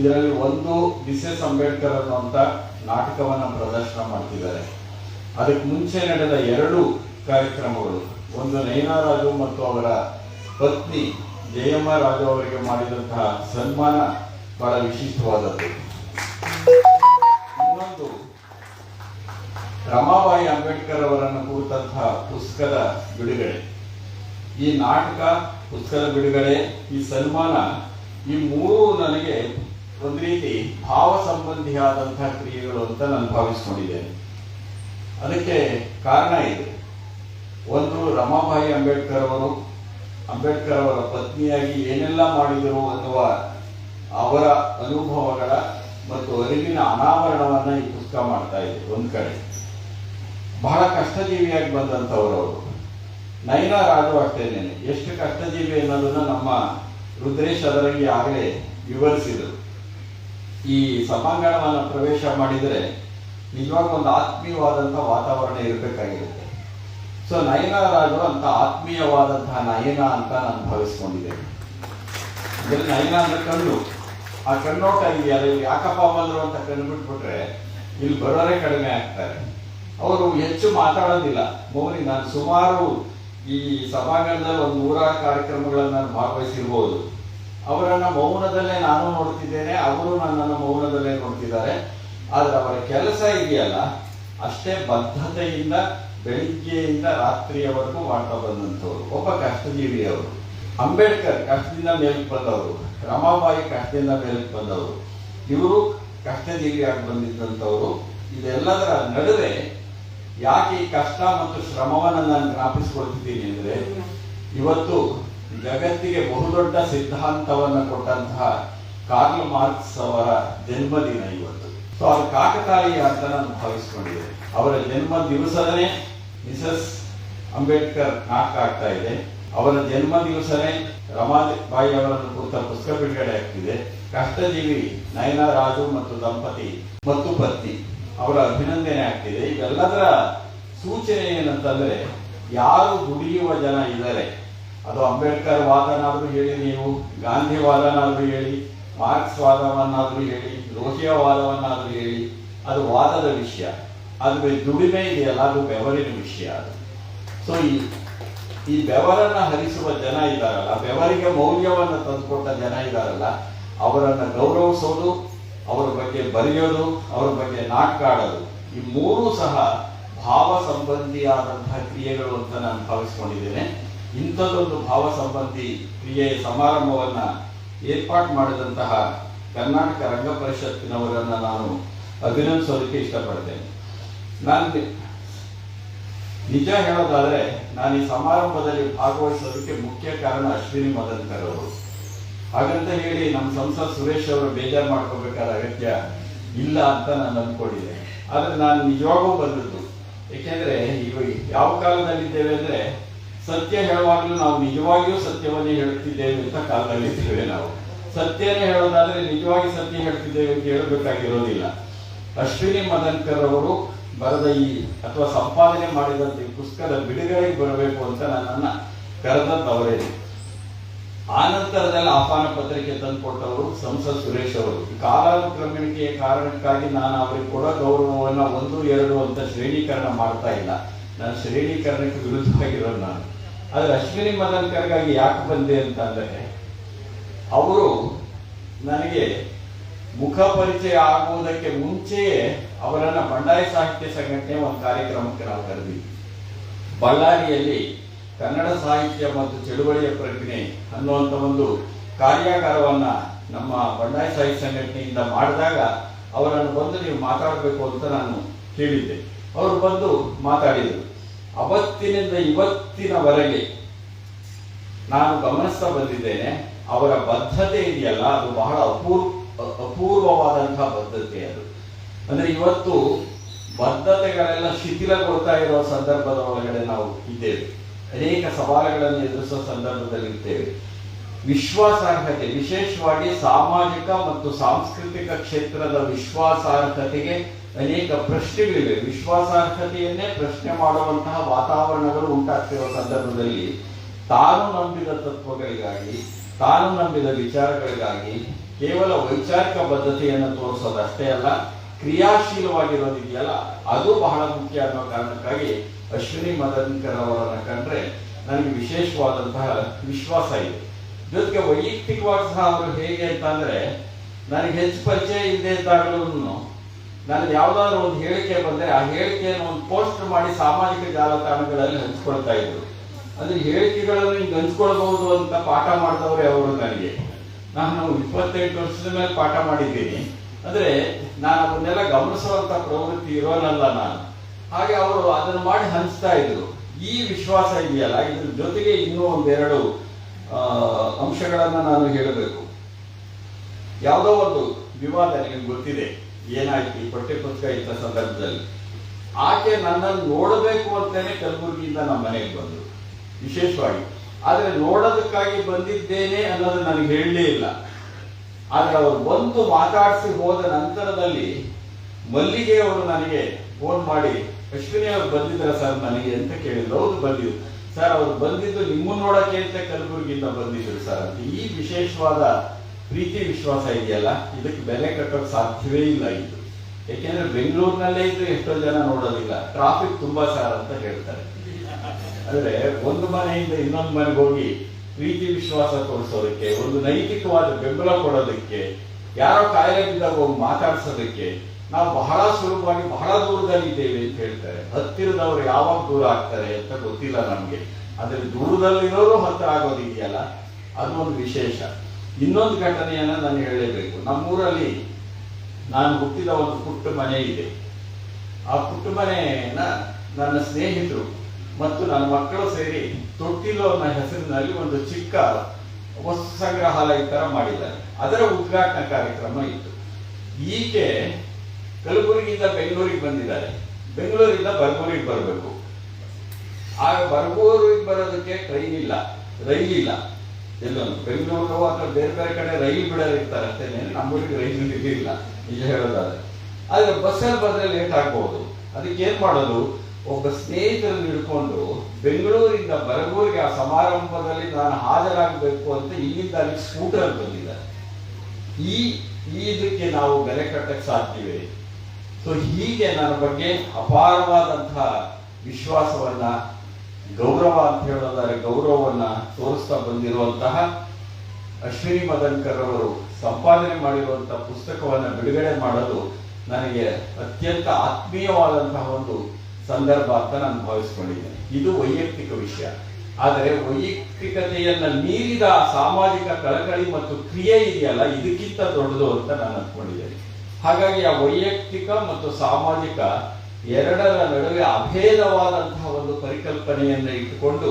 ಇದರಲ್ಲಿ ಒಂದು ಮಿಸೆಸ್ ಅಂಬೇಡ್ಕರ್ ಅನ್ನುವಂಥ ನಾಟಕವನ್ನು ಪ್ರದರ್ಶನ ಮಾಡ್ತಿದ್ದಾರೆ. ಅದಕ್ಕೆ ಮುಂಚೆ ನಡೆದ ಎರಡು ಕಾರ್ಯಕ್ರಮಗಳು. ಒಂದು ನಯನಾ ರಾಜು ಮತ್ತು ಅವರ ಪತ್ನಿ ಜಯಮ್ಮ ರಾಜು ಅವರಿಗೆ ಮಾಡಿದಂತಹ ಸನ್ಮಾನ ಬಹಳ ವಿಶಿಷ್ಟವಾದದ್ದು. ಇನ್ನೊಂದು, ರಮಾಬಾಯಿ ಅಂಬೇಡ್ಕರ್ ಅವರನ್ನು ಕುರಿತಂತಹ ಪುಸ್ತಕದ ಬಿಡುಗಡೆ. ಈ ನಾಟಕ, ಪುಸ್ತಕದ ಬಿಡುಗಡೆ, ಈ ಸನ್ಮಾನ ಈ ಮೂರು ನನಗೆ ಒಂದು ರೀತಿ ಭಾವ ಸಂಬಂಧಿಯಾದಂತಹ ಕ್ರಿಯೆಗಳು ಅಂತ ನಾನು ಭಾವಿಸ್ಕೊಂಡಿದ್ದೇನೆ. ಅದಕ್ಕೆ ಕಾರಣ ಇದೆ. ಒಂದು ರಮಾಬಾಯಿ ಅಂಬೇಡ್ಕರ್ ಅವರು, ಅಂಬೇಡ್ಕರ್ ಅವರ ಪತ್ನಿಯಾಗಿ ಏನೆಲ್ಲ ಮಾಡಿದರು ಅನ್ನುವ ಅವರ ಅನುಭವಗಳ ಮತ್ತು ಅರಿವಿನ ಅನಾವರಣವನ್ನು ಈ ಪುಸ್ತಕ ಮಾಡ್ತಾ ಇದೆ ಒಂದು ಕಡೆ. ಬಹಳ ಕಷ್ಟಜೀವಿಯಾಗಿ ಬಂದಂಥವರು ಅವರು. ನೈನಾ ರಾಜು ಅಷ್ಟೇನೇನೆ ಎಷ್ಟು ಕಷ್ಟಜೀವಿ ಅನ್ನೋದನ್ನ ನಮ್ಮ ರುದ್ರೇಶ್ ಅದರಲ್ಲಿ ಆಗಲೇ ವಿವರಿಸಿದರು. ಈ ಸಭಾಂಗಣವನ್ನು ಪ್ರವೇಶ ಮಾಡಿದರೆ ನಿಜವಾಗ ಒಂದು ಆತ್ಮೀಯವಾದಂಥ ವಾತಾವರಣ ಇರಬೇಕಾಗಿರುತ್ತೆ. ಸೊ ನಯನರಾಜರು ಅಂತ ಆತ್ಮೀಯವಾದಂತಹ ನಯನ ಅಂತ ನಾನು ಭಾವಿಸ್ಕೊಂಡಿದ್ದೇನೆ ಇದರಲ್ಲಿ ನಯನ ಅಂದ್ರೆ ಕಣ್ಣು. ಆ ಕಣ್ಣೋಟ ಇಲ್ಲಿ ಯಾಕಪ್ಪ ಬಂದ್ರು ಅಂತ ಕಣ್ಣು ಬಿಟ್ಬಿಟ್ರೆ ಇಲ್ಲಿ ಬರೋರೇ ಕಡಿಮೆ ಆಗ್ತಾರೆ. ಅವರು ಹೆಚ್ಚು ಮಾತಾಡೋದಿಲ್ಲ. ಮೌನಿ, ನಾನು ಸುಮಾರು ಈ ಸಭಾಂಗಣದಲ್ಲಿ ಒಂದು ನೂರಾರು ಕಾರ್ಯಕ್ರಮಗಳನ್ನು ನಾನು ಭಾಗವಹಿಸಿರ್ಬೋದು. ಅವರನ್ನ ಮೌನದಲ್ಲೇ ನಾನು ನೋಡ್ತಿದ್ದೇನೆ, ಅವರು ನನ್ನನ್ನು ಮೌನದಲ್ಲೇ ನೋಡ್ತಿದ್ದಾರೆ. ಆದ್ರೆ ಅವರ ಕೆಲಸ ಇದೆಯಲ್ಲ, ಅಷ್ಟೇ ಬದ್ಧತೆಯಿಂದ ಬೆಳಿಗ್ಗೆಯಿಂದ ರಾತ್ರಿಯವರೆಗೂ ಮಾಡ್ತಾ ಬಂದಂಥವ್ರು. ಒಬ್ಬ ಕಷ್ಟಜೀವಿ ಅವರು, ಅಂಬೇಡ್ಕರ್ ಕಷ್ಟದಿಂದ ಮೇಲಕ್ಕೆ ಬಂದವರು, ರಮಾಬಾಯಿ ಕಷ್ಟದಿಂದ ಮೇಲಕ್ಕೆ ಬಂದವರು. ಇವರು ಕಷ್ಟಜೀವಿಯಾಗಿ ಬಂದಿದ್ದಂಥವ್ರು. ಇದೆಲ್ಲದರ ನಡುವೆ ಯಾಕೆ ಈ ಕಷ್ಟ ಮತ್ತು ಶ್ರಮವನ್ನು ನಾನು ಜ್ಞಾಪಿಸ್ಕೊಳ್ತಿದ್ದೀನಿ ಅಂದ್ರೆ, ಇವತ್ತು ಜಗತ್ತಿಗೆ ಬಹುದೊಡ್ಡ ಸಿದ್ಧಾಂತವನ್ನು ಕೊಟ್ಟಂತಹ ಕಾರ್ಲ್ ಮಾರ್ಕ್ಸ್ ಅವರ ಜನ್ಮದಿನ ಇವತ್ತು. ಸೊ ಅದು ಕಾಕತಾಯಿ ಅಂತ ನಾನು ಅವರ ಜನ್ಮ ದಿವಸನೇ ಮಿಸಸ್ ಅಂಬೇಡ್ಕರ್ ನಾಕ್ ಆಗ್ತಾ ಇದೆ. ಅವರ ಜನ್ಮ ದಿವಸನೇ ರಮಾಬಾಯಿ ಅವರನ್ನು ಕುರಿತ ಪುಸ್ತಕ ಬಿಡುಗಡೆ ಆಗ್ತಿದೆ. ಕಷ್ಟಜೀವಿ ನಯನ, ರಾಜು ಮತ್ತು ದಂಪತಿ ಮತ್ತು ಪತ್ನಿ ಅವರ ಅಭಿನಂದನೆ ಆಗ್ತಿದೆ. ಇವೆಲ್ಲದರ ಸೂಚನೆ ಏನಂತಂದ್ರೆ, ಯಾರು ದುಡಿಯುವ ಜನ ಇದ್ದಾರೆ. ಅದು ಅಂಬೇಡ್ಕರ್ ವಾದನಾದರೂ ಹೇಳಿ, ನೀವು ಗಾಂಧಿ ವಾದನಾದ್ರೂ ಹೇಳಿ, ಮಾರ್ಕ್ಸ್ ವಾದವನ್ನಾದ್ರೂ ಹೇಳಿ, ಲೋಹಿಯ ವಾದವನ್ನಾದ್ರೂ ಹೇಳಿ, ಅದು ವಾದದ ವಿಷಯ. ಅದು ದುಡಿಮೆ ಇದೆಯಲ್ಲ, ಅದು ಬೆವರಿನ ವಿಷಯ ಅದು. ಸೊ ಈ ಈ ಬೆವರನ್ನು ಹರಿಸುವ ಜನ ಇದ್ದಾರಲ್ಲ, ಬೆವರಿಗೆ ಮೌಲ್ಯವನ್ನು ತಂದುಕೊಟ್ಟ ಜನ ಇದ್ದಾರಲ್ಲ, ಅವರನ್ನು ಗೌರವಿಸೋದು, ಅವರ ಬಗ್ಗೆ ಬರೆಯೋದು, ಅವರ ಬಗ್ಗೆ ನಾಟ್ಕಾಡೋದು, ಈ ಮೂರೂ ಸಹ ಭಾವ ಸಂಬಂಧಿಯಾದಂತಹ ಕ್ರಿಯೆಗಳು ಅಂತ ನಾನು ಭಾವಿಸ್ಕೊಂಡಿದ್ದೇನೆ. ಇಂಥದ್ದೊಂದು ಭಾವ ಸಂಬಂಧಿ ಕ್ರಿಯೆ ಸಮಾರಂಭವನ್ನ ಏರ್ಪಾಟ್ ಮಾಡಿದಂತಹ ಕರ್ನಾಟಕ ರಂಗ ಪರಿಷತ್ತಿನವರನ್ನ ನಾನು ಅಭಿನಂದಿಸೋದಕ್ಕೆ ಇಷ್ಟಪಡ್ತೇನೆ. ನಾನು ನಿಜ ಹೇಳೋದಾದ್ರೆ ನಾನು ಈ ಸಮಾರಂಭದಲ್ಲಿ ಭಾಗವಹಿಸೋದಕ್ಕೆ ಮುಖ್ಯ ಕಾರಣ ಅಶ್ವಿನಿ ಮದನ್ಕರ್ ಅವರು. ಹಾಗಂತ ಹೇಳಿ ನಮ್ಮ ಸಂಸದ ಸುರೇಶ್ ಅವರು ಬೇಜಾರು ಮಾಡ್ಕೋಬೇಕಾದ ಅಗತ್ಯ ಇಲ್ಲ ಅಂತ ನಾನು ಅಂದ್ಕೊಂಡಿದ್ದೆ. ಆದ್ರೆ ನಾನು ನಿಜವಾಗೂ ಬಂದದ್ದು. ಏಕೆಂದ್ರೆ ಇವಾಗ ಯಾವ ಕಾಲದಲ್ಲಿದ್ದೇವೆ ಅಂದ್ರೆ ಸತ್ಯ ಹೇಳುವಾಗಲೂ ನಾವು ನಿಜವಾಗಿಯೂ ಸತ್ಯವನ್ನೇ ಹೇಳುತ್ತಿದ್ದೇವೆ ಅಂತ ಕಾಲದಲ್ಲಿದ್ದೇವೆ ನಾವು. ಸತ್ಯನೇ ಹೇಳೋದಾದ್ರೆ ನಿಜವಾಗಿ ಸತ್ಯ ಹೇಳ್ತಿದ್ದೇವೆ ಅಂತ ಹೇಳಬೇಕಾಗಿರೋದಿಲ್ಲ. ಅಶ್ವಿನಿ ಮದನ್ಕರ್ ಅವರು ಬರೆದ ಈ ಅಥವಾ ಸಂಪಾದನೆ ಮಾಡಿದಂತ ಈ ಪುಸ್ತಕದ ಬಿಡುಗಡೆಗೆ ಬರಬೇಕು ಅಂತ ನನ್ನನ್ನ ಕರೆದ ಅವರೇ. ಆ ನಂತರದಲ್ಲಿ ಆಹ್ವಾನ ಪತ್ರಿಕೆ ತಂದುಕೊಟ್ಟವರು ಸಂಸದ್ ಸುರೇಶ್ ಅವರು. ಕಾಲಾನುಕ್ರಮಣಿಕೆಯ ಕಾರಣಕ್ಕಾಗಿ ನಾನು ಅವರಿಗೆ ಕೊಡೋ ಗೌರವವನ್ನು ಒಂದು, ಎರಡು ಅಂತ ಶ್ರೇಣೀಕರಣ ಮಾಡ್ತಾ ಇಲ್ಲ. ನಾನು ಶ್ರೇಣೀಕರಣಕ್ಕೆ ವಿರುದ್ಧವಾಗಿರೋದು ನಾನು. ಆದ್ರೆ ಅಶ್ವಿನಿ ಮದನ್ಕರ್ಗಾಗಿ ಯಾಕೆ ಬಂದೆ ಅಂತ ಅಂದ್ರೆ ಅವರು ನನಗೆ ಮುಖ ಪರಿಚಯ ಆಗುವುದಕ್ಕೆ ಮುಂಚೆಯೇ ಅವರನ್ನು ಬಂಡಾಯ ಸಾಹಿತ್ಯ ಸಂಘಟನೆ ಒಂದು ಕಾರ್ಯಕ್ರಮಕ್ಕೆ ನಾವು ಕರೆದಿದ್ವಿ. ಬಳ್ಳಾರಿಯಲ್ಲಿ ಕನ್ನಡ ಸಾಹಿತ್ಯ ಮತ್ತು ಚಳುವಳಿಯ ಪ್ರಜ್ಞೆ ಅನ್ನುವಂಥ ಒಂದು ಕಾರ್ಯಾಗಾರವನ್ನು ನಮ್ಮ ಬಂಡಾಯ ಸಾಹಿತ್ಯ ಸಂಘಟನೆಯಿಂದ ಮಾಡಿದಾಗ ಅವರನ್ನು ಬಂದು ನೀವು ಮಾತಾಡಬೇಕು ಅಂತ ನಾನು ಕೇಳಿದ್ದೆ ಅವರು ಬಂದು ಮಾತಾಡಿದರು. ಅವತ್ತಿನಿಂದ ಇವತ್ತಿನವರೆಗೆ ನಾನು ಗಮನಿಸ್ತಾ ಬಂದಿದ್ದೇನೆ, ಅವರ ಬದ್ಧತೆ ಇದೆಯಲ್ಲ, ಅದು ಬಹಳ ಅಪೂರ್ವ ಅಪೂರ್ವವಾದಂತಹ ಬದ್ಧತೆ ಅದು. ಅಂದ್ರೆ ಇವತ್ತು ಬದ್ಧತೆಗಳೆಲ್ಲ ಶಿಥಿಲಗೊಳ್ತಾ ಇರೋ ಸಂದರ್ಭದ ಒಳಗಡೆ ನಾವು ಇದ್ದೇವೆ. ಅನೇಕ ಸವಾಲುಗಳನ್ನು ಎದುರಿಸುವ ಸಂದರ್ಭದಲ್ಲಿ ಇರ್ತೇವೆ ವಿಶ್ವಾಸಾರ್ಹತೆ, ವಿಶೇಷವಾಗಿ ಸಾಮಾಜಿಕ ಮತ್ತು ಸಾಂಸ್ಕೃತಿಕ ಕ್ಷೇತ್ರದ ವಿಶ್ವಾಸಾರ್ಹತೆಗೆ ಅನೇಕ ಪ್ರಶ್ನೆಗಳಿವೆ. ವಿಶ್ವಾಸಾರ್ಹತೆಯನ್ನೇ ಪ್ರಶ್ನೆ ಮಾಡುವಂತಹ ವಾತಾವರಣಗಳು ಉಂಟಾಗ್ತಿರುವ ಸಂದರ್ಭದಲ್ಲಿ ತಾನು ನಂಬಿದ ತತ್ವಗಳಿಗಾಗಿ, ತಾನು ನಂಬಿದ ವಿಚಾರಗಳಿಗಾಗಿ ಕೇವಲ ವೈಚಾರಿಕ ಬದ್ಧತೆಯನ್ನು ತೋರಿಸೋದಷ್ಟೇ ಅಲ್ಲ, ಕ್ರಿಯಾಶೀಲವಾಗಿರೋದಿದೆಯಲ್ಲ? ಅದು ಬಹಳ ಮುಖ್ಯ ಅನ್ನೋ ಕಾರಣಕ್ಕಾಗಿ ಅಶ್ವಿನಿ ಮದನ್ಕರ್ ಅವರನ್ನು ಕಂಡ್ರೆ ನನಗೆ ವಿಶೇಷವಾದಂತಹ ವಿಶ್ವಾಸ ಇದೆ. ಜೊತೆಗೆ ವೈಯಕ್ತಿಕವಾಗಿ ಸಹ ಅವರು ಹೇಗೆ ಅಂತಂದ್ರೆ, ನನಗೆ ಹೆಚ್ಚು ಪರಿಚಯ ಇಲ್ಲದೆ ಇದ್ದಾಗಲೂ ನನಗೆ ಯಾವ್ದಾದ್ರು ಒಂದು ಹೇಳಿಕೆ ಬಂದ್ರೆ ಆ ಹೇಳಿಕೆಯನ್ನು ಒಂದು ಪೋಸ್ಟ್ ಮಾಡಿ ಸಾಮಾಜಿಕ ಜಾಲತಾಣಗಳಲ್ಲಿ ಹಂಚ್ಕೊಳ್ತಾ ಇದ್ರು. ಅಂದ್ರೆ ಹೇಳಿಕೆಗಳನ್ನು ಹಿಂಗೆ ಹಂಚ್ಕೊಳ್ಬಹುದು ಅಂತ ಪಾಠ ಮಾಡಿದವರು ಅವರು ನನಗೆ. ನಾನು ಇಪ್ಪತ್ತೆಂಟು ವರ್ಷದ ಮೇಲೆ ಪಾಠ ಮಾಡಿದ್ದೀನಿ. ಅಂದ್ರೆ ನಾನು ಅದನ್ನೆಲ್ಲ ಗಮನಿಸುವಂತ ಪ್ರವೃತ್ತಿ ಇರೋನಲ್ಲ ನಾನು. ಹಾಗೆ ಅವರು ಅದನ್ನು ಮಾಡಿ ಹಂಚ್ತಾ ಇದ್ರು. ಈ ವಿಶ್ವಾಸ ಇದೆಯಲ್ಲ? ಇದ್ರ ಜೊತೆಗೆ ಇನ್ನೂ ಒಂದೆರಡು ಅಂಶಗಳನ್ನ ನಾನು ಹೇಳಬೇಕು. ಯಾವುದೋ ಒಂದು ವಿವಾದ ನಿಮಗೆ ಗೊತ್ತಿದೆ. ಏನಾಯ್ತು? ಈ ಪಠ್ಯಪುಸ್ತಕ ಇದ್ದ ಸಂದರ್ಭದಲ್ಲಿ. ಆಕೆ ನನ್ನನ್ನು ನೋಡಬೇಕು ಅಂತಾನೆ ಕಲಬುರಗಿಯಿಂದ ನಮ್ಮ ಮನೆಗೆ ಬಂದರು ವಿಶೇಷವಾಗಿ. ಆದರೆ ನೋಡೋದಕ್ಕಾಗಿ ಬಂದಿದ್ದೇನೆ ಅನ್ನೋದು ನನಗೆ ಹೇಳಲೇ ಇಲ್ಲ. ಆದರೆ ಅವರು ಬಂದು ಮಾತಾಡಿಸಿ ಹೋದ ನಂತರದಲ್ಲಿ ಮಲ್ಲಿಗೆ ಅವರು ನನಗೆ ಫೋನ್ ಮಾಡಿ, ಅಶ್ವಿನಿ ಅವ್ರು ಬಂದಿದ್ರ ಸರ್ ನನಗೆ ಅಂತ ಕೇಳಿದ್ರು. ಹೌದು ಬಂದಿದ್ರು ಸರ್, ಅವ್ರು ಬಂದಿದ್ದು ನಿಮ್ಮನ್ನ ನೋಡಕ್ಕೆ ಅಂತ ಕಲಬುರಗಿಯಿಂದ ಬಂದಿದ್ರು ಸರ್ ಅಂತ. ಈ ವಿಶೇಷವಾದ ಪ್ರೀತಿ ವಿಶ್ವಾಸ ಇದೆಯಲ್ಲ? ಇದಕ್ಕೆ ಬೆಲೆ ಕಟ್ಟೋಕೆ ಸಾಧ್ಯವೇ ಇಲ್ಲ ಇದು. ಯಾಕೆಂದ್ರೆ ಬೆಂಗಳೂರಿನಲ್ಲೇ ಇದ್ರೆ ಎಷ್ಟೋ ಜನ ನೋಡೋದಿಲ್ಲ. ಟ್ರಾಫಿಕ್ ತುಂಬಾ ಸಾರ್ ಅಂತ ಹೇಳ್ತಾರೆ. ಅಂದ್ರೆ ಒಂದು ಮನೆಯಿಂದ ಇನ್ನೊಂದು ಮನೆಗೆ ಹೋಗಿ ಪ್ರೀತಿ ವಿಶ್ವಾಸ ತೋರಿಸೋದಕ್ಕೆ, ಒಂದು ನೈತಿಕವಾದ ಬೆಂಬಲ ಕೊಡೋದಕ್ಕೆ, ಯಾರೋ ಕಾಯಿಲೆ ಬಿದ್ದಾಗ ಹೋಗಿ ಮಾತಾಡ್ಸೋದಕ್ಕೆ ನಾವು ಬಹಳ ಸುಲಭವಾಗಿ ಬಹಳ ದೂರದಲ್ಲಿ ಇದ್ದೇವೆ ಅಂತ ಹೇಳ್ತಾರೆ. ಹತ್ತಿರದವರು ಯಾವಾಗ ದೂರ ಆಗ್ತಾರೆ ಅಂತ ಗೊತ್ತಿಲ್ಲ ನಮ್ಗೆ. ಆದರೆ ದೂರದಲ್ಲಿರೋರು ಹತ್ತಿರ ಆಗೋದಿದೆಯಲ್ಲ? ಅದು ಒಂದು ವಿಶೇಷ. ಇನ್ನೊಂದು ಘಟನೆಯನ್ನು ನಾನು ಹೇಳಲೇಬೇಕು. ನಮ್ಮೂರಲ್ಲಿ ನಾನು ಹುಟ್ಟಿದ ಒಂದು ಪುಟ್ಟ ಮನೆ ಇದೆ. ಆ ಪುಟ್ಟ ಮನೆಯನ್ನ ನನ್ನ ಸ್ನೇಹಿತರು ಮತ್ತು ನನ್ನ ಮಕ್ಕಳು ಸೇರಿ ತೊಟ್ಟಿಲು ಅನ್ನೋ ಹೆಸರಿನಲ್ಲಿ ಒಂದು ಚಿಕ್ಕ ವಸ್ತು ಸಂಗ್ರಹಾಲಯ ತರ ಮಾಡಿದ್ದಾರೆ. ಅದರ ಉದ್ಘಾಟನಾ ಕಾರ್ಯಕ್ರಮ ಇತ್ತು. ಈಕೆ ಕಲಬುರಗಿಯಿಂದ ಬೆಂಗಳೂರಿಗೆ ಬಂದಿದ್ದಾರೆ. ಬೆಂಗಳೂರಿಂದ ಬರ್ಗೂರಿಗೆ ಬರಬೇಕು. ಆಗ ಬರ್ಗೂರಿಗೆ ಬರೋದಕ್ಕೆ ಟ್ರೈನ್ ಇಲ್ಲ ರೈಲ್ ಇಲ್ಲ ಎಲ್ಲೊಂದು ಬೆಂಗಳೂರು ಅಥವಾ ಬೇರೆ ಬೇರೆ ಕಡೆ ರೈಲ್ ಬಿಡೋರು ಇರ್ತಾರೆ ಅಷ್ಟೇನೆ ನಮ್ಮೂರಿಗೆ ರೈಲ್ ಇರಲಿಲ್ಲ, ನಿಜ ಹೇಳೋದಾದ್ರೆ. ಆದ್ರೆ ಬಸ್ಸಲ್ಲಿ ಬಂದ್ರೆ ಲೇಟ್ ಆಗ್ಬಹುದು ಅದಕ್ಕೆ ಏನ್ ಮಾಡೋದು? ಒಬ್ಬ ಸ್ನೇಹಿತರನ್ನು ಹಿಡ್ಕೊಂಡು ಬೆಂಗಳೂರಿಂದ ಬರಗೂರಿಗೆ ಆ ಸಮಾರಂಭದಲ್ಲಿ ನಾನು ಹಾಜರಾಗಬೇಕು ಅಂತ ಇಲ್ಲಿಂದ ಅಲ್ಲಿ ಸ್ಕೂಟರ್ ಬಂದಿದ್ದಾರೆ. ಈ ಈ ಇದಕ್ಕೆ ನಾವು ಬೆಲೆ ಕಟ್ಟಕ್ಕೆ ಸಾಧ್ಯವೇ? ಸೊ ಹೀಗೆ ನನ್ನ ಬಗ್ಗೆ ಅಪಾರವಾದಂತಹ ವಿಶ್ವಾಸವನ್ನ ಗೌರವ ಅಂತ ಹೇಳೋದಾದ್ರೆ ಗೌರವವನ್ನ ತೋರಿಸ್ತಾ ಬಂದಿರುವಂತಹ ಅಶ್ವಿನಿ ಮದನ್ಕರ್ ಅವರು ಸಂಪಾದನೆ ಮಾಡಿರುವಂತಹ ಪುಸ್ತಕವನ್ನ ಬಿಡುಗಡೆ ಮಾಡೋದು ನನಗೆ ಅತ್ಯಂತ ಆತ್ಮೀಯವಾದಂತಹ ಒಂದು ಸಂದರ್ಭ ಅಂತ ನಾನು ಭಾವಿಸ್ಕೊಂಡಿದ್ದೇನೆ. ಇದು ವೈಯಕ್ತಿಕ ವಿಷಯ. ಆದರೆ ವೈಯಕ್ತಿಕತೆಯನ್ನ ಮೀರಿದ ಸಾಮಾಜಿಕ ಕಳಕಳಿ ಮತ್ತು ಕ್ರಿಯೆ ಇದೆಯಲ್ಲ, ಇದಕ್ಕಿಂತ ದೊಡ್ಡದು ಅಂತ ನಾನು ಅಂದ್ಕೊಂಡಿದ್ದೇನೆ. ಹಾಗಾಗಿ ಆ ವೈಯಕ್ತಿಕ ಮತ್ತು ಸಾಮಾಜಿಕ ಎರಡರ ನಡುವೆ ಅಭೇದವಾದಂತಹ ಒಂದು ಪರಿಕಲ್ಪನೆಯನ್ನು ಇಟ್ಟುಕೊಂಡು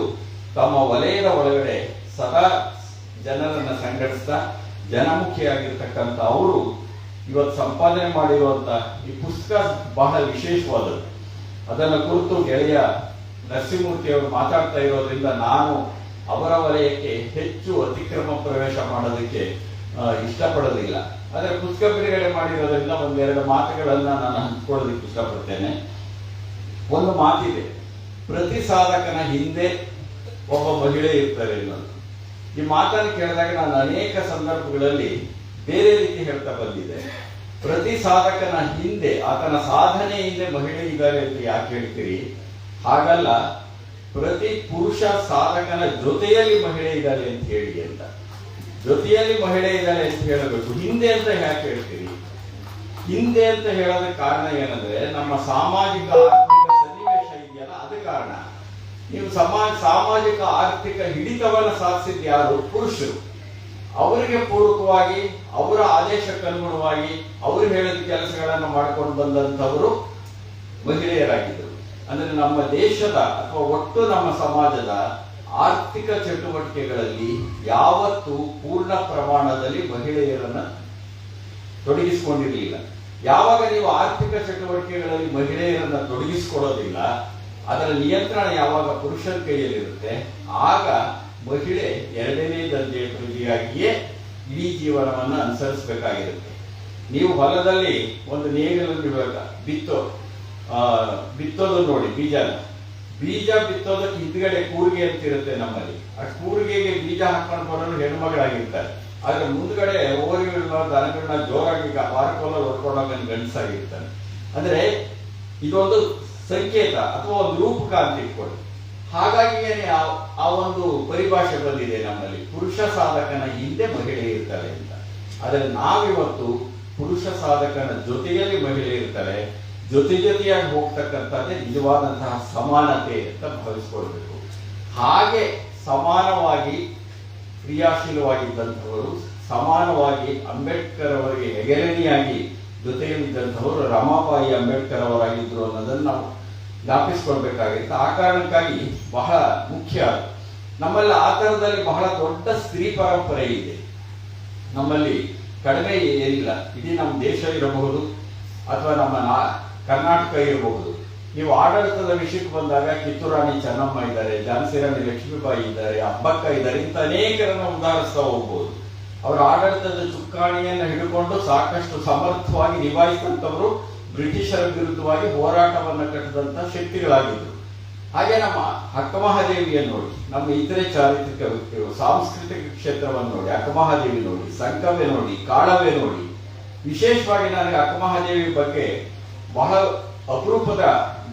ತಮ್ಮ ವಲಯದ ಒಳಗಡೆ ಸದಾ ಜನರನ್ನು ಸಂಘಟಿಸ್ತಾ ಜನಮುಖಿಯಾಗಿರ್ತಕ್ಕಂಥ ಅವರು ಇವತ್ತು ಸಂಪಾದನೆ ಮಾಡಿರುವಂತ ಈ ಪುಸ್ತಕ ಬಹಳ ವಿಶೇಷವಾದದ್ದು. ಅದನ್ನ ಕುರಿತು ಗೆಳೆಯ ನರಸಿಂಹಮೂರ್ತಿ ಅವರು ಮಾತಾಡ್ತಾ ಇರೋದ್ರಿಂದ ನಾನು ಅವರ ವಲಯಕ್ಕೆ ಹೆಚ್ಚು ಅತಿಕ್ರಮ ಪ್ರವೇಶ ಮಾಡೋದಕ್ಕೆ ಇಷ್ಟಪಡೋದಿಲ್ಲ. ಆದರೆ ಪುಸ್ತಕ ಬಿಡುಗಡೆ ಮಾಡಿರೋದ್ರಿಂದ ಒಂದೆರಡು ಮಾತುಗಳನ್ನ ನಾನು ಹಂಚ್ಕೊಳ್ಳೋದಕ್ಕೆ ಇಷ್ಟಪಡ್ತೇನೆ. ಒಂದು ಮಾತಿದೆ, ಪ್ರತಿ ಸಾಧಕನ ಹಿಂದೆ ಒಬ್ಬ ಮಹಿಳೆ ಇರ್ತಾರೆ ಇನ್ನೊಂದು ಈ ಮಾತನ್ನು ಕೇಳಿದಾಗ ನಾನು ಅನೇಕ ಸಂದರ್ಭಗಳಲ್ಲಿ ಬೇರೆ ರೀತಿ ಹೇಳ್ತಾ ಬಂದಿದೆ. ಪ್ರತಿ ಸಾಧಕನ ಹಿಂದೆ, ಆತನ ಸಾಧನೆ ಹಿಂದೆ ಮಹಿಳೆ ಇದ್ದಾರೆ ಅಂತ ಯಾಕೆ ಹೇಳ್ತೀರಿ? ಹಾಗಲ್ಲ, ಪ್ರತಿ ಪುರುಷ ಸಾಧಕನ ಜೊತೆಯಲ್ಲಿ ಮಹಿಳೆ ಇದ್ದಾರೆ ಅಂತ ಹೇಳಿ ಅಂತ. ಜೊತೆಯಲ್ಲಿ ಮಹಿಳೆ ಇದ್ದಾಳೆ ಅಂತ ಹೇಳಬೇಕು. ಹಿಂದೆ ಅಂತ ಯಾಕೆ ಹೇಳ್ತೀರಿ? ಹಿಂದೆ ಅಂತ ಹೇಳೋದಕ್ಕೆ ಕಾರಣ ಏನಂದ್ರೆ, ನಮ್ಮ ಸಾಮಾಜಿಕ ಆರ್ಥಿಕ ಸನ್ನಿವೇಶ ಇದೆಯಲ್ಲ, ಅದ ಕಾರಣ. ನೀವು ಸಮಾಜ ಸಾಮಾಜಿಕ ಆರ್ಥಿಕ ಹಿಡಿತವನ್ನು ಸಾಧಿಸಿದ ಯಾರು? ಪುರುಷರು. ಅವರಿಗೆ ಪೂರಕವಾಗಿ, ಅವರ ಆದೇಶಕ್ಕನುಗುಣವಾಗಿ, ಅವರು ಹೇಳಿದ ಕೆಲಸಗಳನ್ನು ಮಾಡ್ಕೊಂಡು ಬಂದಂತವರು ಮಹಿಳೆಯರಾಗಿದ್ದರು. ಅಂದ್ರೆ ನಮ್ಮ ದೇಶದ ಅಥವಾ ಒಟ್ಟು ನಮ್ಮ ಸಮಾಜದ ಆರ್ಥಿಕ ಚಟುವಟಿಕೆಗಳಲ್ಲಿ ಯಾವತ್ತೂ ಪೂರ್ಣ ಪ್ರಮಾಣದಲ್ಲಿ ಮಹಿಳೆಯರನ್ನ ತೊಡಗಿಸಿಕೊಂಡಿರಲಿಲ್ಲ. ಯಾವಾಗ ನೀವು ಆರ್ಥಿಕ ಚಟುವಟಿಕೆಗಳಲ್ಲಿ ಮಹಿಳೆಯರನ್ನ ತೊಡಗಿಸಿಕೊಳ್ಳೋದಿಲ್ಲ ಅದರ ನಿಯಂತ್ರಣ ಯಾವಾಗ ಪುರುಷರ ಕೈಯಲ್ಲಿರುತ್ತೆ ಆಗ ಮಹಿಳೆ ಎರಡನೇ ದರ್ಜೆಯ ಪ್ರತಿಯಾಗಿಯೇ ಇಡೀ ಜೀವನವನ್ನು ಅನುಸರಿಸಬೇಕಾಗಿರುತ್ತೆ. ನೀವು ಹೊಲದಲ್ಲಿ ಒಂದು ನೇಗಿಲನ್ನು ಇವಾಗ ಬಿತ್ತೋ ಆ, ಬಿತ್ತೋದು ನೋಡಿ ಬೀಜನ. ಬೀಜ ಬಿತ್ತೋದಕ್ಕೆ ಹಿಂದ್ಗಡೆ ಕೂರಿಗೆ ಅಂತ ಇರುತ್ತೆ ನಮ್ಮಲ್ಲಿ. ಆ ಕೂರಿಗೆಗೆ ಬೀಜ ಹಾಕೊಂಡು ಬರೋರು ಹೆಣ್ಮಗಳಾಗಿರ್ತಾರೆ. ಆದ್ರೆ ಮುಂದ್ಗಡೆ ಓರಿಗಳನ್ನ ದನಗಳನ್ನ ಜೋರಾಗಿ ವಾರಕ್ಕೊಲ್ಲ ಹೊಡ್ಕೊಂಡೋಗ ಗಂಡಸಾಗಿರ್ತಾನೆ ಅಂದ್ರೆ ಇದೊಂದು ಸಂಕೇತ ಅಥವಾ ಒಂದು ರೂಪಕ ಅಂತ ಇಟ್ಕೊಳ್ಳಿ. ಹಾಗಾಗಿಯೇ ಆ ಒಂದು ಪರಿಭಾಷೆ ಬಂದಿದೆ ನಮ್ಮಲ್ಲಿ. ಪುರುಷ ಸಾಧಕನ ಹಿಂದೆ ಮಹಿಳೆ ಇರ್ತಾರೆ ಅಂತ. ಆದ್ರೆ ನಾವಿವತ್ತು ಪುರುಷ ಸಾಧಕನ ಜೊತೆಯಲ್ಲಿ ಮಹಿಳೆ ಇರ್ತಾರೆ. ಜೊತೆ ಜೊತೆಯಾಗಿ ಹೋಗ್ತಕ್ಕಂಥದ್ದೇ ನಿಜವಾದಂತಹ ಸಮಾನತೆ ಅಂತ ಭಾವಿಸ್ಕೊಳ್ಬೇಕು. ಹಾಗೆ ಸಮಾನವಾಗಿ, ಕ್ರಿಯಾಶೀಲವಾಗಿದ್ದಂಥವರು, ಸಮಾನವಾಗಿ ಅಂಬೇಡ್ಕರ್ ಅವರಿಗೆ ಹೆಗರಣಿಯಾಗಿ ಜೊತೆಯಲ್ಲಿದ್ದಂಥವರು ರಮಾಬಾಯಿ ಅಂಬೇಡ್ಕರ್ ಅವರಾಗಿದ್ದರು ಅನ್ನೋದನ್ನು ನಾವು ಜ್ಞಾಪಿಸ್ಕೊಳ್ಬೇಕಾಗಿತ್ತು ಆ ಕಾರಣಕ್ಕಾಗಿ ಬಹಳ ಮುಖ್ಯ. ನಮ್ಮಲ್ಲಿ ಆ ಥರದಲ್ಲಿ ಬಹಳ ದೊಡ್ಡ ಸ್ತ್ರೀ ಪರಂಪರೆ ಇದೆ. ನಮ್ಮಲ್ಲಿ ಕಡಿಮೆ ಏನಿಲ್ಲ. ಇಡೀ ನಮ್ಮ ದೇಶ ಇರಬಹುದು. ಅಥವಾ ನಮ್ಮ ನಾ ಕರ್ನಾಟಕ ಇರಬಹುದು ನೀವು ಆಡಳಿತದ ವಿಷಯಕ್ಕೆ ಬಂದಾಗ ಕಿತ್ತೂರಾಣಿ ಚೆನ್ನಮ್ಮ ಇದ್ದಾರೆ ಝಾನ್ಸಿ ರಾಣಿ ಲಕ್ಷ್ಮೀಬಾಯಿ ಇದ್ದಾರೆ ಅಬ್ಬಕ್ಕ ಇದ್ದಾರೆ, ಇಂಥ ಅನೇಕರನ್ನು ಉದಾಹರಿಸ್ತಾ ಹೋಗ್ಬೋದು. ಅವರ ಆಡಳಿತದ ಚುಕ್ಕಾಣಿಯನ್ನು ಹಿಡ್ಕೊಂಡು ಸಾಕಷ್ಟು ಸಮರ್ಥವಾಗಿ ನಿಭಾಯಿಸಿದಂಥವರು ಬ್ರಿಟಿಷರ ವಿರುದ್ಧವಾಗಿ ಹೋರಾಟವನ್ನು ಕಟ್ಟಿದಂಥ ಶಕ್ತಿಗಳಾಗಿದ್ದರು ಹಾಗೆ ನಮ್ಮ ಅಕ್ಕಮಹಾದೇವಿಯನ್ನು ನೋಡಿ, ನಮ್ಮ ಇತರೆ ಚಾರಿತ್ರಿಕ ವ್ಯಕ್ತಿಗಳು, ಸಾಂಸ್ಕೃತಿಕ ಕ್ಷೇತ್ರವನ್ನು ನೋಡಿ ಅಕ್ಕಮಹಾದೇವಿ ನೋಡಿ ಸಂಕವೇ ನೋಡಿ ಕಾಳವೇ ನೋಡಿ. ವಿಶೇಷವಾಗಿ ನನಗೆ ಅಕ್ಕಮಹಾದೇವಿ ಬಗ್ಗೆ ಬಹಳ ಅಪರೂಪದ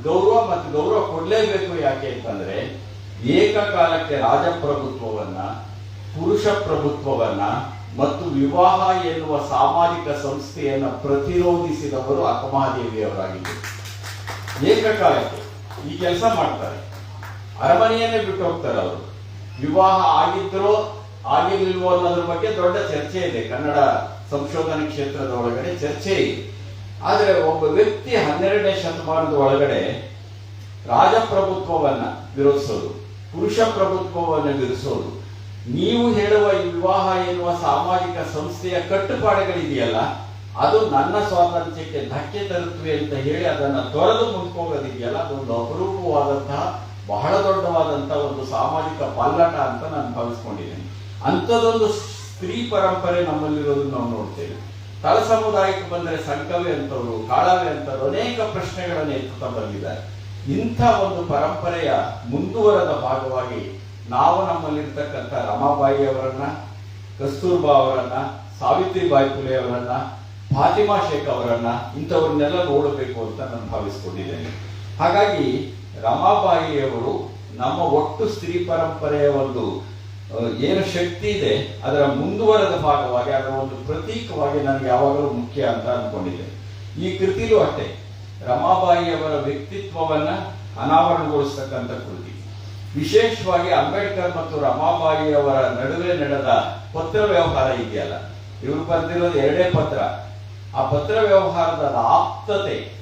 ಗೌರವ ಮತ್ತು ಗೌರವ ಕೊಡಲೇಬೇಕು ಯಾಕೆ ಅಂತಂದ್ರೆ ಏಕಕಾಲಕ್ಕೆ ರಾಜಪ್ರಭುತ್ವವನ್ನ, ಪುರುಷ ಪ್ರಭುತ್ವವನ್ನ ಮತ್ತು ವಿವಾಹ ಎನ್ನುವ ಸಾಮಾಜಿಕ ಸಂಸ್ಥೆಯನ್ನ ಪ್ರತಿರೋಧಿಸಿದವರು ಅಕ್ಕಮಹಾದೇವಿಯವರಾಗಿದ್ದರು. ಏಕಕಾಲಕ್ಕೆ ಈ ಕೆಲಸ ಮಾಡ್ತಾರೆ. ಅರಮನೆಯನ್ನೇ ಬಿಟ್ಟು ಹೋಗ್ತಾರೆ ಅವರು. ವಿವಾಹ ಆಗಿದ್ರೋ ಆಗಿರ್ಲಿಲ್ವೋ ಅನ್ನೋದ್ರ ಬಗ್ಗೆ ದೊಡ್ಡ ಚರ್ಚೆ ಇದೆ. ಕನ್ನಡ ಸಂಶೋಧನೆ ಕ್ಷೇತ್ರದ ಒಳಗಡೆ ಚರ್ಚೆ ಇದೆ. ಆದರೆ ಒಬ್ಬ ವ್ಯಕ್ತಿ ಹನ್ನೆರಡನೇ ಶತಮಾನದ ಒಳಗಡೆ ರಾಜಪ್ರಭುತ್ವವನ್ನ ವಿರೋಧಿಸೋದು, ಪುರುಷ ಪ್ರಭುತ್ವವನ್ನ ವಿರೋಧಿಸೋದು. ನೀವು ಹೇಳುವ ವಿವಾಹ ಎನ್ನುವ ಸಾಮಾಜಿಕ ಸಂಸ್ಥೆಯ ಕಟ್ಟುಪಾಡುಗಳಿದೆಯಲ್ಲ, ಅದು ನನ್ನ ಸ್ವಾತಂತ್ರ್ಯಕ್ಕೆ ಧಕ್ಕೆ ತರುತ್ತವೆ ಅಂತ ಹೇಳಿ ಅದನ್ನ ತೊರೆದು ಮುಂದ್ಕೋಗೋದಿದೆಯಲ್ಲ ಅದೊಂದು ಅಪರೂಪವಾದಂತಹ, ಬಹಳ ದೊಡ್ಡವಾದಂತಹ ಒಂದು ಸಾಮಾಜಿಕ ಪಲ್ಲಟ ಅಂತ ನಾನು ಭಾವಿಸ್ಕೊಂಡಿದ್ದೇನೆ. ಅಂಥದ್ದೊಂದು ಸ್ತ್ರೀ ಪರಂಪರೆ ನಮ್ಮಲ್ಲಿರೋದನ್ನ ನಾವು ನೋಡ್ತೇವೆ. ತಳ ಸಮುದಾಯಕ್ಕೆ ಬಂದರೆ ಸಂಕವೇ ಅಂತವರು ಕಾಳವೆ ಅಂತವರು ಅನೇಕ ಪ್ರಶ್ನೆಗಳನ್ನು ಎತ್ತುತ್ತಾ ಬಂದಿದ್ದಾರೆ. ಇಂಥ ಒಂದು ಪರಂಪರೆಯ ಮುಂದುವರದ ಭಾಗವಾಗಿ ನಾವು ನಮ್ಮಲ್ಲಿರ್ತಕ್ಕಂಥ ರಮಾಬಾಯಿ ಅವರನ್ನ, ಕಸ್ತೂರ್ಬಾ ಅವರನ್ನ, ಸಾವಿತ್ರಿಬಾಯಿ ಫುಲೆ ಅವರನ್ನ, ಫಾತಿಮಾ ಶೇಖ್ ಅವರನ್ನ ಇಂಥವ್ರನ್ನೆಲ್ಲ ನೋಡಬೇಕು ಅಂತ ನಾನು ಭಾವಿಸ್ಕೊಂಡಿದ್ದೇನೆ. ಹಾಗಾಗಿ ರಮಾಬಾಯಿಯವರು ನಮ್ಮ ಒಟ್ಟು ಸ್ತ್ರೀ ಪರಂಪರೆಯ ಒಂದು ಏನು ಶಕ್ತಿ ಇದೆ, ಅದರ ಮುಂದುವರೆದ ಭಾಗವಾಗಿ, ಅದರ ಒಂದು ಪ್ರತೀಕವಾಗಿ ನನಗೆ ಯಾವಾಗಲೂ ಮುಖ್ಯ ಅಂತ ಅನ್ಕೊಂಡಿದೆ ಈ ಕೃತಿಲೂ ಅಷ್ಟೇ. ರಮಾಬಾಯಿ ಅವರ ವ್ಯಕ್ತಿತ್ವವನ್ನ ಅನಾವರಣಗೊಳಿಸ್ತಕ್ಕಂಥ ಕೃತಿ. ವಿಶೇಷವಾಗಿ ಅಂಬೇಡ್ಕರ್ ಮತ್ತು ರಮಾಬಾಯಿ ಅವರ ನಡುವೆ ನಡೆದ ಪತ್ರ ವ್ಯವಹಾರ ಇದೆಯಲ್ಲ. ಇವರು ಬರೆದಿರೋದು ಎರಡೇ ಪತ್ರ. ಆ ಪತ್ರ ವ್ಯವಹಾರದ ಆಪ್ತತೆ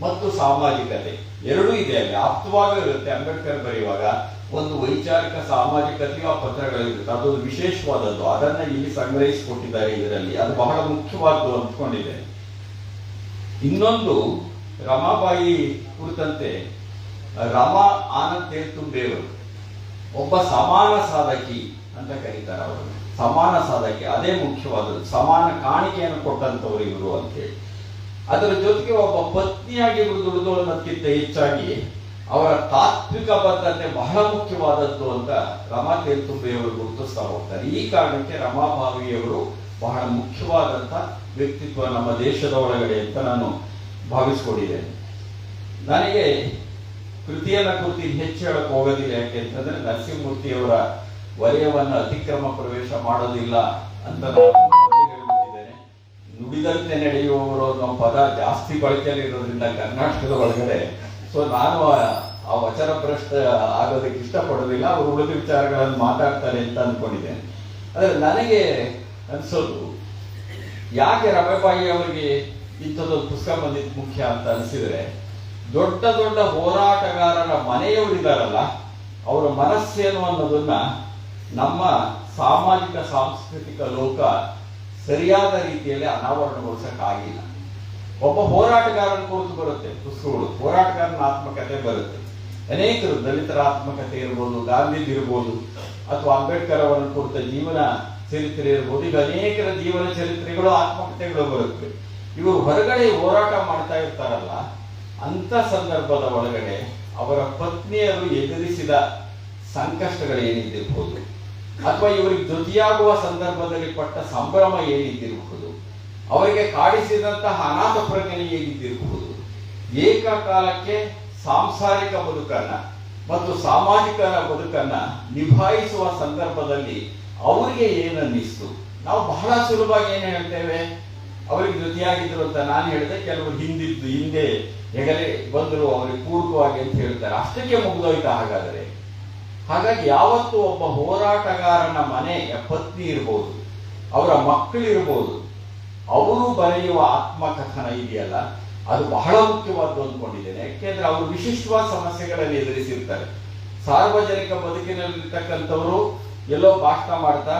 ಮತ್ತು ಸಾಮಾಜಿಕತೆ. ಎರಡೂ ಇದೆ ಅಲ್ಲಿ. ಆಪ್ತವಾಗೂ ಇರುತ್ತೆ ಅಂಬೇಡ್ಕರ್ ಬರೆಯುವಾಗ. ಒಂದು ವೈಚಾರಿಕ ಸಾಮಾಜಿಕತೆಯು ಪತ್ರಗಳಿರುತ್ತೆ. ಅದೊಂದು ವಿಶೇಷವಾದದ್ದು. ಅದನ್ನ ಇಲ್ಲಿ ಸಂಗ್ರಹಿಸಿಕೊಟ್ಟಿದ್ದಾರೆ ಇದರಲ್ಲಿ. ಅದು ಬಹಳ ಮುಖ್ಯವಾದ್ದು ಅಂದ್ಕೊಂಡಿದೆ. ಇನ್ನೊಂದು ರಮಾಬಾಯಿ ಕುರಿತಂತೆ, ರಮಾ ಆನಂದ್ ದೇವರು, ಒಬ್ಬ ಸಮಾನ ಸಾಧಕಿ ಅಂತ ಕರೀತಾರೆ ಅವರು. ಸಮಾನ ಸಾಧಕಿ. ಅದೇ ಮುಖ್ಯವಾದದ್ದು. ಸಮಾನ ಕಾಣಿಕೆಯನ್ನು ಕೊಟ್ಟಂತವರು ಇವರು ಅಂತೇಳಿ ಅದರ ಜೊತೆಗೆ ಒಬ್ಬ ಪತ್ನಿಯಾಗಿ ಇವರು ದುಡಿದು ಅನ್ನೋದಕ್ಕಿಂತ ಹೆಚ್ಚಾಗಿ ಅವರ ತಾತ್ವಿಕ ಬದ್ಧತೆ ಬಹಳ ಮುಖ್ಯವಾದದ್ದು ಅಂತ ರಮಾ ತೇಲ್ತುಂಬೆಯವರು ಗುರುತಿಸ್ತಾ ಹೋಗ್ತಾರೆ. ಈ ಕಾರಣಕ್ಕೆ ರಮಾಭಾವಿಯವರು ಬಹಳ ಮುಖ್ಯವಾದಂತ ವ್ಯಕ್ತಿತ್ವ ನಮ್ಮ ದೇಶದ ಒಳಗಡೆ ಅಂತ ನಾನು ಭಾವಿಸ್ಕೊಂಡಿದ್ದೇನೆ. ನನಗೆ ಕೃತಿಯನ್ನ ಕುರಿತು ಹೆಚ್ಚು ಹೇಳಕ್ ಹೋಗೋದಿಲ್ಲ. ಯಾಕೆ ಅಂತಂದ್ರೆ ನರಸಿಂಹಮೂರ್ತಿಯವರ ವಲಯವನ್ನ ಅತಿಕ್ರಮ ಪ್ರವೇಶ ಮಾಡೋದಿಲ್ಲ ಅಂತ ನಾನು ನುಡಿದಂತೆ ನಡೆಯುವವರು ಅನ್ನೋ ಪದ ಜಾಸ್ತಿ ಬಳಕೆಯಲ್ಲಿ ಇರೋದ್ರಿಂದ ಕರ್ನಾಟಕದ ಒಳಗಡೆ ಸೊ ನಾನು, ಆ- ವಚನ ಭ್ರಷ್ಟ ಆಗೋದಕ್ಕೆ ಇಷ್ಟಪಡೋದಿಲ್ಲ ಅವರು ಉಳಿದ ವಿಚಾರಗಳನ್ನು ಮಾತಾಡ್ತಾರೆ ಅಂತ ಅಂದ್ಕೊಂಡಿದ್ದೆ ಆದರೆ ನನಗೆ ಅನಿಸೋದು, ಯಾಕೆ ರಮೇಬಾಯಿ ಅವರಿಗೆ ಇಂಥದ್ದೊಂದು ಪುಸ್ತಕ ಬಂದಿದ್ದು ಮುಖ್ಯ ಅಂತ ಅನಿಸಿದರೆ, ದೊಡ್ಡ ದೊಡ್ಡ ಹೋರಾಟಗಾರರ ಮನೆಯವರಿದಾರಲ್ಲ, ಅವರ ಮನಸ್ಸೇನು ಅನ್ನೋದನ್ನ ನಮ್ಮ ಸಾಮಾಜಿಕ, ಸಾಂಸ್ಕೃತಿಕ ಲೋಕ ಸರಿಯಾದ ರೀತಿಯಲ್ಲಿ ಅನಾವರಣಗೊಳಿಸಕ್ಕಾಗಿಲ್ಲ. ಒಬ್ಬ ಹೋರಾಟಗಾರನ ಕುರಿತು ಬರುತ್ತೆ, ಪುಸ್ತಕಗಳು. ಹೋರಾಟಗಾರನ ಆತ್ಮಕತೆ ಬರುತ್ತೆ. ಅನೇಕರು ದಲಿತರ ಆತ್ಮಕತೆ ಇರ್ಬೋದು, ಗಾಂಧೀಜಿ ಇರ್ಬೋದು, ಅಥವಾ ಅಂಬೇಡ್ಕರ್ ಅವರ ಕುರಿತ ಜೀವನ ಚರಿತ್ರೆ ಇರ್ಬೋದು, ಈಗ ಅನೇಕರ ಜೀವನ ಚರಿತ್ರೆಗಳು ಆತ್ಮಕತೆಗಳು ಬರುತ್ತೆ. ಇವರು ಹೊರಗಡೆ ಹೋರಾಟ ಮಾಡ್ತಾ ಇರ್ತಾರಲ್ಲ, ಅಂತ ಸಂದರ್ಭದ ಒಳಗಡೆ ಅವರ ಪತ್ನಿಯರು ಎದುರಿಸಿದ ಸಂಕಷ್ಟಗಳು ಏನಿದ್ದಿರಬಹುದು ಅಥವಾ ಇವರಿಗೆ ಜೊತೆಯಾಗುವ ಸಂದರ್ಭದಲ್ಲಿ ಪಟ್ಟ ಸಂಭ್ರಮ ಏನಿದ್ದಿರಬಹುದು ಅವರಿಗೆ ಕಾಡಿಸಿದಂತಹ ಅನಾಥ ಪ್ರಜ್ಞೆ ಹೇಗಿದ್ದಿರಬಹುದು ಏಕಕಾಲಕ್ಕೆ ಸಾಂಸಾರಿಕ ಬದುಕನ್ನ ಮತ್ತು ಸಾಮಾಜಿಕ ಬದುಕನ್ನ ನಿಭಾಯಿಸುವ ಸಂದರ್ಭದಲ್ಲಿ ಅವರಿಗೆ ಏನನ್ನಿಸ್ತು? ನಾವು ಬಹಳ ಸುಲಭವಾಗಿ ಏನು ಹೇಳ್ತೇವೆ? ಅವರಿಗೆ ಜೊತೆಯಾಗಿದ್ರು ಅಂತ ನಾನು ಹೇಳಿದೆ, ಕೆಲವರು ಹಿಂದಿದ್ದು ಹಿಂದೆ ಹೆಗಲೆ ಬಂದರು, ಅವರಿಗೆ ಪೂರ್ವವಾಗಿ ಅಂತ ಹೇಳ್ತಾರೆ. ಅಷ್ಟಕ್ಕೆ ಮುಗಿದೋಯ್ತಾ ಹಾಗಾದರೆ. ಹಾಗಾಗಿ ಯಾವತ್ತು ಒಬ್ಬ ಹೋರಾಟಗಾರನ ಮನೆಯ ಪತ್ನಿ ಇರ್ಬೋದು, ಅವರ ಮಕ್ಕಳಿರ್ಬೋದು ಅವರು ಬರೆಯುವ ಆತ್ಮಕಥನ ಇದೆಯಲ್ಲ, ಅದು ಬಹಳ ಮುಖ್ಯವಾದ್ದು ಅಂದ್ಕೊಂಡಿದ್ದೇನೆ ಯಾಕೆಂದ್ರೆ ಅವರು ವಿಶಿಷ್ಟವಾದ ಸಮಸ್ಯೆಗಳನ್ನು ಎದುರಿಸಿರ್ತಾರೆ. ಸಾರ್ವಜನಿಕ ಬದುಕಿನಲ್ಲಿರ್ತಕ್ಕಂಥವರು ಎಲ್ಲೋ ಭಾಷಣ ಮಾಡ್ತಾ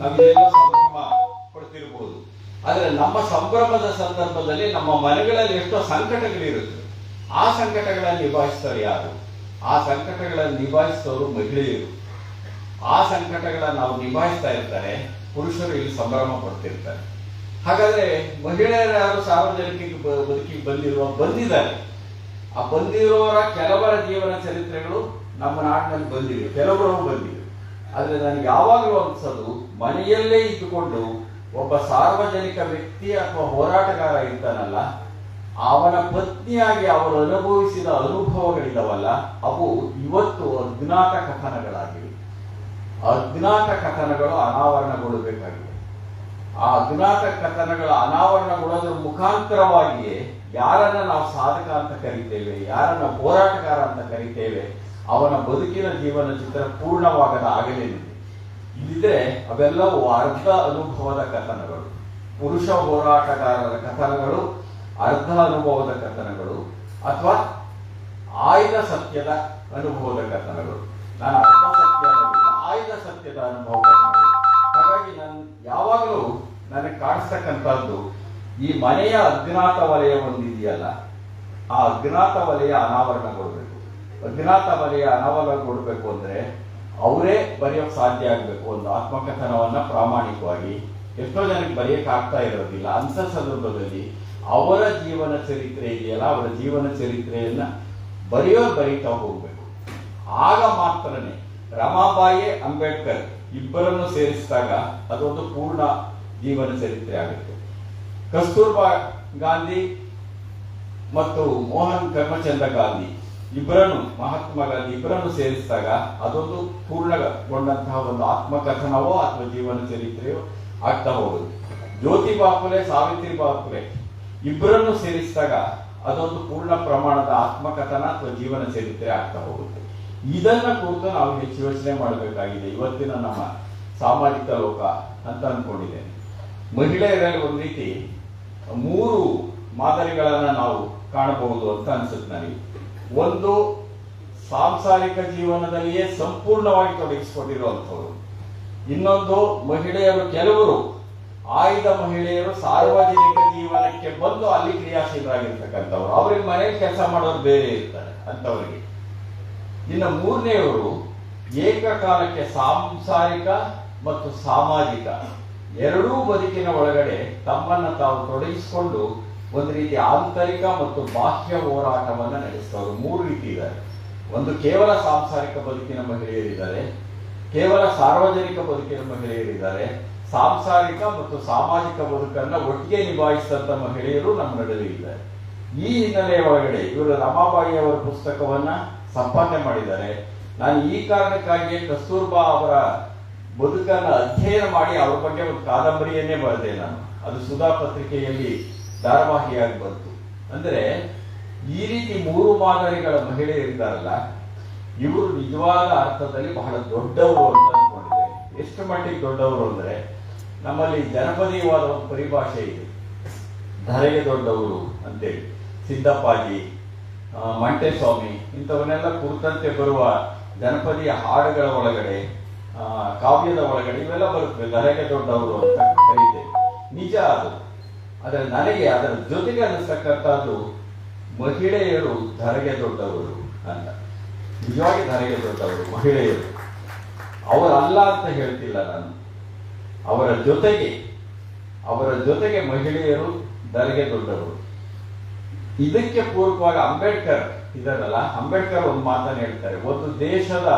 ನಾವಿಲ್ಲೆಲ್ಲೋ ಸಂಭ್ರಮ ಪಡ್ತಿರ್ಬೋದು. ಆದರೆ ನಮ್ಮ ಸಂಭ್ರಮದ ಸಂದರ್ಭದಲ್ಲಿ ನಮ್ಮ ಮನೆಗಳಲ್ಲಿ ಎಷ್ಟೋ ಸಂಕಟಗಳಿರುತ್ತೆ. ಆ ಸಂಕಟಗಳನ್ನು ನಿಭಾಯಿಸ್ತಾರೆ ಯಾರು? ಆ ಸಂಕಟಗಳನ್ನು ನಿಭಾಯಿಸಿದವರು ಮಹಿಳೆಯರು. ಆ ಸಂಕಟಗಳನ್ನು ನಾವು ನಿಭಾಯಿಸ್ತಾ ಇರ್ತಾರೆ, ಪುರುಷರು ಇಲ್ಲಿ ಸಂಭ್ರಮ ಪಡ್ತಿರ್ತಾರೆ. ಹಾಗಾದ್ರೆ ಮಹಿಳೆಯರು ಯಾರು ಸಾರ್ವಜನಿಕ ಬದುಕಿಗೆ ಬಂದಿರುವ ಬಂದಿದ್ದಾರೆ. ಆ ಬಂದಿರುವವರ ಕೆಲವರ ಜೀವನ ಚರಿತ್ರೆಗಳು ನಮ್ಮ ನಾಡಿನಲ್ಲಿ ಬಂದಿವೆ. ಕೆಲವರು ಬಂದಿವೆ. ಆದ್ರೆ ನನಗೆ ಯಾವಾಗಲೂ ಅನ್ಸೋದು, ಮನೆಯಲ್ಲೇ ಇದ್ದುಕೊಂಡು ಒಬ್ಬ ಸಾರ್ವಜನಿಕ ವ್ಯಕ್ತಿ ಅಥವಾ ಹೋರಾಟಗಾರ ಇದ್ದಾನಲ್ಲ, ಅವನ ಪತ್ನಿಯಾಗಿ ಅವರು ಅನುಭವಿಸಿದ ಅನುಭವಗಳಿದ್ದವಲ್ಲ ಅವು ಇವತ್ತು ಅಜ್ಞಾತ ಕಥನಗಳಾಗಿವೆ. ಅಜ್ಞಾತ ಕಥನಗಳು ಅನಾವರಣಗೊಳ್ಳಬೇಕಾಗಿವೆ ಆ ಅಜ್ಞಾತ ಕಥನಗಳ ಅನಾವರಣಗೊಳ್ಳೋದ್ರ ಮುಖಾಂತರವಾಗಿಯೇ ಯಾರನ್ನ ನಾವು ಸಾಧಕ ಅಂತ ಕರಿತೇವೆ, ಯಾರನ್ನ ಹೋರಾಟಗಾರ ಅಂತ ಕರಿತೇವೆ, ಅವನ ಬದುಕಿನ ಜೀವನ ಚಿತ್ರ ಪೂರ್ಣವಾಗದ ಆಗಲೇನಿದೆ ಇಲ್ಲಿದ್ರೆ ಅವೆಲ್ಲವೂ ಅರ್ಧ ಅನುಭವದ ಕಥನಗಳು. ಪುರುಷ ಹೋರಾಟಗಾರರ ಕಥನಗಳು, ಅರ್ಧ ಅನುಭವದ ಕಥನಗಳು, ಅಥವಾ ಆಯ್ದ ಸತ್ಯದ ಅನುಭವದ ಕಥನಗಳು. ನಾನು ಅರ್ಧ ಸತ್ಯ ಆಯ್ದ ಸತ್ಯದ ಅನುಭವ ಯಾವಾಗಲೂ ನನಗೆ ಕಾಣಿಸ್ತಕ್ಕಂಥದ್ದು, ಈ ಮನೆಯ ಅಜ್ಞಾತ ವಲಯ ಒಂದಿದೆಯಲ್ಲ, ಆ ಅಜ್ಞಾತ ವಲಯ ಅನಾವರಣಗೊಳ್ಬೇಕು ಅಜ್ಞಾತ ವಲಯ ಅನಾವರಣಗೊಳ್ಬೇಕು ಅಂದ್ರೆ ಅವರೇ ಬರೆಯೋಕ್ ಸಾಧ್ಯ ಆಗಬೇಕು. ಒಂದು ಆತ್ಮಕಥನವನ್ನ ಪ್ರಾಮಾಣಿಕವಾಗಿ. ಎಷ್ಟೋ ಜನಕ್ಕೆ ಬರೆಯಕ್ ಆಗ್ತಾ ಇರೋದಿಲ್ಲ. ಅಂತ ಸಂದರ್ಭದಲ್ಲಿ ಅವರ ಜೀವನ ಚರಿತ್ರೆ ಇದೆಯಲ್ಲ, ಅವರ ಜೀವನ ಚರಿತ್ರೆಯನ್ನ ಬರೆಯೋ ಬರೀತಾ ಹೋಗ್ಬೇಕು. ಆಗ ಮಾತ್ರನೇ ರಮಾಬಾಯಿ ಅಂಬೇಡ್ಕರ್ ಇಬ್ಬರನ್ನು ಸೇರಿಸಿದಾಗ ಅದೊಂದು ಪೂರ್ಣ ಜೀವನ ಚರಿತ್ರೆ ಆಗುತ್ತೆ. ಕಸ್ತೂರ್ಬಾ ಗಾಂಧಿ ಮತ್ತು ಮೋಹನ್ ಕರ್ಮಚಂದ್ರ ಗಾಂಧಿ ಇಬ್ಬರನ್ನು, ಮಹಾತ್ಮ ಗಾಂಧಿ ಇಬ್ಬರನ್ನು ಸೇರಿಸಿದಾಗ ಅದೊಂದು ಪೂರ್ಣಗೊಂಡಂತಹ ಒಂದು ಆತ್ಮಕಥನವೋ ಅಥವಾ ಜೀವನ ಚರಿತ್ರೆಯೋ ಆಗ್ತಾ ಹೋಗುದು. ಜ್ಯೋತಿ ಬಾಪುರೆ, ಸಾವಿತ್ರಿ ಬಾಪುರೆ ಇಬ್ಬರನ್ನು ಸೇರಿಸಿದಾಗ ಅದೊಂದು ಪೂರ್ಣ ಪ್ರಮಾಣದ ಆತ್ಮಕಥನ ಅಥವಾ ಜೀವನ ಚರಿತ್ರೆ ಆಗ್ತಾ ಹೋಗುತ್ತೆ. ಇದನ್ನ ಕುರಿತು ನಾವು ಹೆಚ್ಚು ಯೋಚನೆ ಮಾಡಬೇಕಾಗಿದೆ. ಇವತ್ತಿನ ನಮ್ಮ ಸಾಮಾಜಿಕ ಲೋಕ ಅಂತ ಅನ್ಕೊಂಡಿದ್ದೇನೆ ಮಹಿಳೆಯರಲ್ಲಿ ಒಂದು ರೀತಿ ಮೂರು ಮಾದರಿಗಳನ್ನ ನಾವು ಕಾಣಬಹುದು ಅಂತ ಅನ್ಸುತ್ತೆ ನನಗೆ. ಒಂದು ಸಾಂಸಾರಿಕ ಜೀವನದಲ್ಲಿಯೇ ಸಂಪೂರ್ಣವಾಗಿ ತೊಡಗಿಸಿಕೊಂಡಿರುವಂಥವ್ರು. ಇನ್ನೊಂದು ಮಹಿಳೆಯರು ಕೆಲವರು ಆಯ್ದ ಮಹಿಳೆಯರು ಸಾರ್ವಜನಿಕ ಜೀವನಕ್ಕೆ ಬಂದು ಅಲ್ಲಿ ಕ್ರಿಯಾಶೀಲರಾಗಿರ್ತಕ್ಕಂಥವ್ರು. ಅವ್ರಿಗೆ ಮನೆಯಲ್ಲಿ ಕೆಲಸ ಮಾಡೋರು ಬೇರೆ ಇರ್ತಾರೆ ಅಂತವರಿಗೆ. ಇನ್ನು ಮೂರನೆಯವರು ಏಕಕಾಲಕ್ಕೆ ಸಾಂಸಾರಿಕ ಮತ್ತು ಸಾಮಾಜಿಕ. ಎರಡೂ ಬದುಕಿನ ಒಳಗಡೆ ತಮ್ಮನ್ನು ತಾವು ತೊಡಗಿಸಿಕೊಂಡು ಒಂದು ರೀತಿ ಆಂತರಿಕ ಮತ್ತು ಬಾಹ್ಯ ಹೋರಾಟವನ್ನು ನಡೆಸ್ತವರು ಮೂರು ರೀತಿ ಇದ್ದಾರೆ. ಒಂದು ಕೇವಲ ಸಾಂಸಾರಿಕ ಬದುಕಿನ ಮಹಿಳೆಯರಿದ್ದಾರೆ. ಕೇವಲ ಸಾರ್ವಜನಿಕ ಬದುಕಿನ ಮಹಿಳೆಯರಿದ್ದಾರೆ. ಸಾಂಸಾರಿಕ ಮತ್ತು ಸಾಮಾಜಿಕ ಬದುಕನ್ನು ಒಟ್ಟಿಗೆ ನಿಭಾಯಿಸಿದಂತ ಮಹಿಳೆಯರು ನಮ್ಮ ನಡುವೆ ಇದ್ದಾರೆ. ಈ ಹಿನ್ನೆಲೆಯ ಒಳಗಡೆ ಇವರು ರಮಾಬಾಯಿ ಅವರ ಪುಸ್ತಕವನ್ನ ಸಂಪಾದನೆ ಮಾಡಿದ್ದಾರೆ. ನಾನು ಈ ಕಾರಣಕ್ಕಾಗಿ ಕಸ್ತೂರ್ಬಾ ಅವರ ಬದುಕನ್ನ ಅಧ್ಯಯನ ಮಾಡಿ ಅವರ ಬಗ್ಗೆ ಒಂದು ಕಾದಂಬರಿಯನ್ನೇ ಬರೆದೆ ನಾನು. ಅದು ಸುಧಾ ಪತ್ರಿಕೆಯಲ್ಲಿ ಧಾರಾವಾಹಿಯಾಗಿ ಬಂತು. ಅಂದ್ರೆ ಈ ರೀತಿ ಮೂರು ಮಾದರಿಗಳ ಮಹಿಳೆಯರಿದ್ದಾರಲ್ಲ ಇವರು ನಿಜವಾದ ಅರ್ಥದಲ್ಲಿ ಬಹಳ ದೊಡ್ಡವರು ಅಂತ ಅನ್ಕೊಂಡಿದೆ ಎಷ್ಟು ಮಟ್ಟಿಗೆ ದೊಡ್ಡವರು ಅಂದ್ರೆ, ನಮ್ಮಲ್ಲಿ ಜನಪದೀಯವಾದ ಒಂದು ಪರಿಭಾಷೆ ಇದೆ. ಧರೆಗೆ ದೊಡ್ಡವರು ಅಂತೇಳಿ. ಸಿದ್ದಪ್ಪಾಜಿ ಮಂಟೇಸ್ವಾಮಿ, ಇಂಥವನ್ನೆಲ್ಲ ಕುರಿತಂತೆ ಬರುವ ಜನಪದಿಯ ಹಾಡುಗಳ ಒಳಗಡೆ ಕಾವ್ಯದ ಒಳಗಡೆ ಇವೆಲ್ಲ ಬರುತ್ತವೆ. ಧರೆಗೆ ದೊಡ್ಡವರು ಅಂತ ಕರೀತೇವೆ. ನಿಜ ಅದು. ಆದರೆ ನನಗೆ, ಅದರ ಜೊತೆಗೆ ಅನ್ನಿಸ್ತಕ್ಕಂಥದ್ದು ಮಹಿಳೆಯರು ಧರೆಗೆ ದೊಡ್ಡವರು ಅಂತ. ನಿಜವಾಗಿ ಧರೆಗೆ ದೊಡ್ಡವರು, ಮಹಿಳೆಯರು. ಅವರಲ್ಲ ಅಂತ ಹೇಳ್ತಿಲ್ಲ ನಾನು. ಅವರ ಜೊತೆಗೆ ಅವರ ಜೊತೆಗೆ ಮಹಿಳೆಯರು ಧರೆಗೆ ದೊಡ್ಡವರು. ಇದಕ್ಕೆ ಪೂರ್ವವಾಗಿ ಅಂಬೇಡ್ಕರ್ ಇದಾರಲ್ಲ ಅಂಬೇಡ್ಕರ್ ಒಂದು ಮಾತನ್ನು ಹೇಳ್ತಾರೆ, ಒಂದು ದೇಶದ